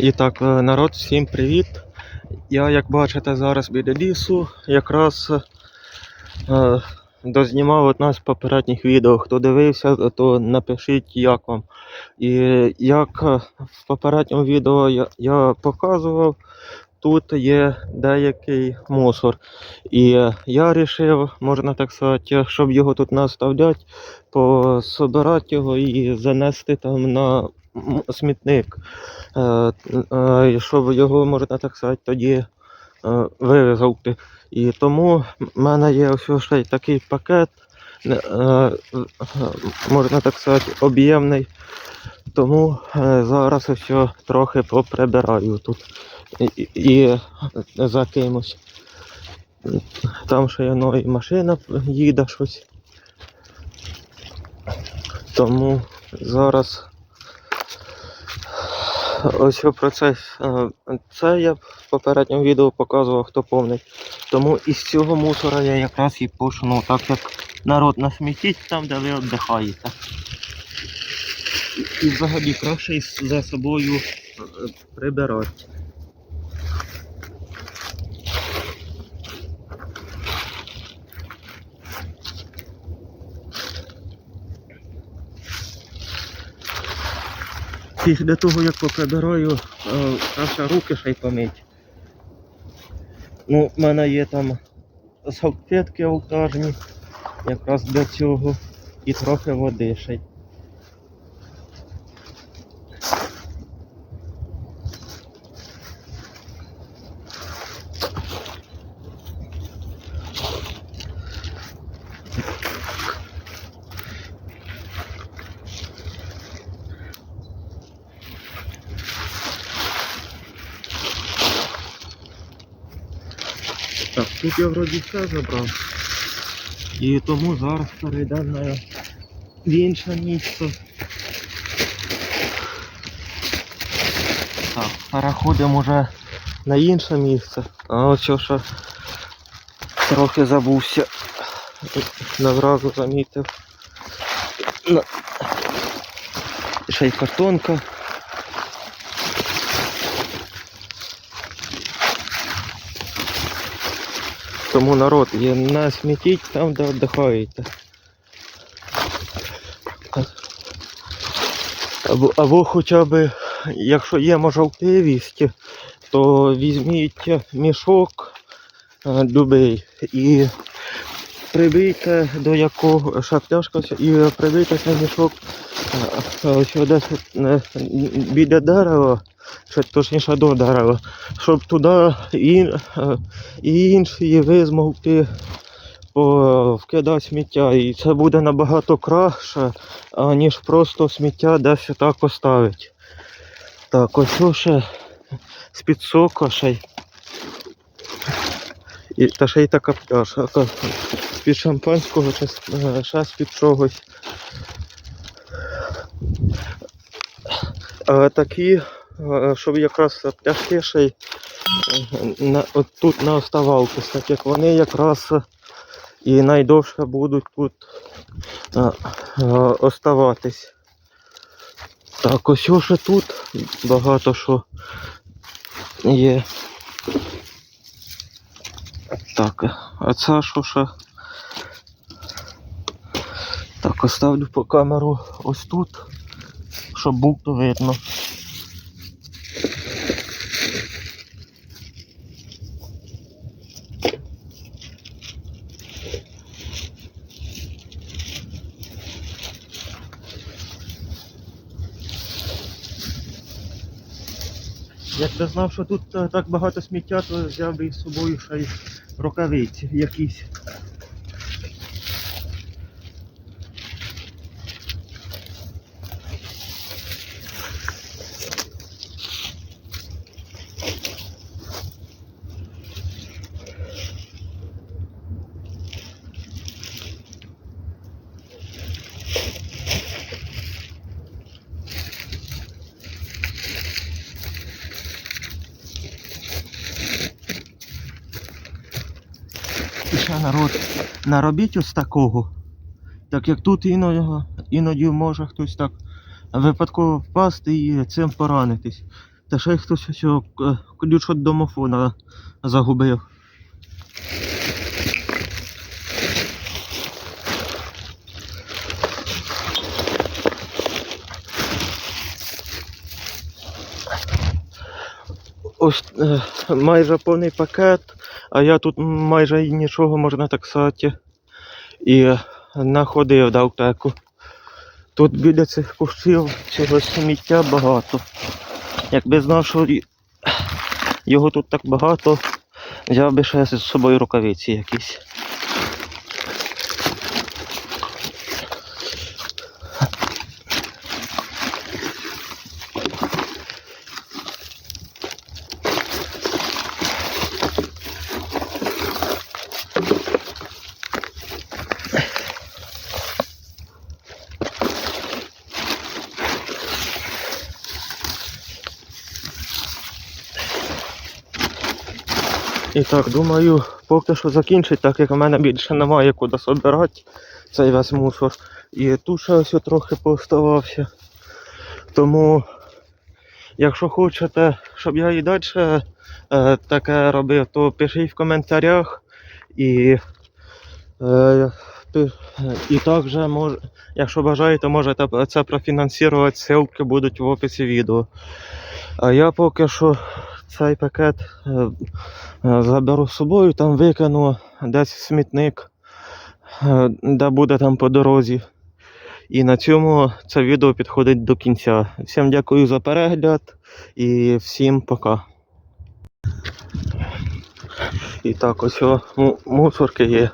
І так, е, народ, всім привіт. Я, як бачите, зараз біля лісу якраз е, дознімав одне з попередніх відео. Хто дивився, то напишіть, як вам. І як е, в попередньому відео я, я показував, тут є деякий мусор. І я вирішив, можна так сказати, щоб його тут не пособирати його і занести там на смітник. Е, е, щоб його, можна так сказати, тоді е, вивезти. І тому в мене є ось ще такий пакет, можна так сказати, об'ємний. Тому зараз ось трохи поприбираю тут і, за кимось. Там ще ну, і машина їде щось. Тому зараз ось про це. е, Це я в попередньому відео показував, хто повний. Тому із цього мусора я якраз і пошуну, так як народ насмітіть там, де ви віддихаєте. І взагалі краще за собою е, прибирати. до того, як поприбираю, е, краще руки ще й помить. Ну, в мене є там салфетки олтажні, якраз для цього, і трохи води ще. Так, тут я вроді все забрав. І тому зараз перейдемо на в інше місце. Так, переходимо вже на інше місце. А ось що трохи забувся. Навразу замітив. Ще й картонка. Тому народ, є не смітіть там, де віддихаєте. Або, або хоча б, якщо є можливість, то візьміть мішок е, любий і прибийте до якого шапляшка і прибийте цей мішок е, ось десь біля дерева, чи точніше до дерева, щоб туди і, е, і інші визмовки вкидати сміття. І це буде набагато краще, аніж просто сміття десь так оставити. Так, ось що ще з-під сока ще й. І, та ще й така пляшка. З-під шампанського, чи з- е, ще з-під чогось. А такі, е, щоб якраз пляшки ще й е, на, тут не оставалися, так як вони якраз і найдовше будуть тут е, е, оставатись. Так, ось ще тут багато що є. Так, а це що ще? Так, оставлю по камеру ось тут, щоб був то видно. Якби знав, що тут е, так багато сміття, то взяв би із собою ще й рукавиці якісь. Ще народ, наробіть ось такого. Так як тут іноді, іноді може хтось так випадково впасти і цим поранитись. Та ще хтось ось ключ від домофона загубив. Ось е, майже повний пакет, а я тут майже нічого можна так сказати. І находив до аптеку. Тут біля цих кущів цього сміття багато. Якби знав, що його тут так багато, взяв би ще з собою рукавиці якісь. І так, думаю, поки що закінчить, так як у мене більше немає куди собирати цей весь мусор. І ще ось трохи пооставався. Тому, якщо хочете, щоб я і далі е, таке робив, то пишіть в коментарях. І, е, і також, мож, якщо бажаєте, можете це профінансувати, ссылки будуть в описі відео. А я поки що цей пакет е, е, заберу з собою, там викину десь смітник, е, де буде там по дорозі. І на цьому це відео підходить до кінця. Всім дякую за перегляд і всім пока. І так, ось мусорки є.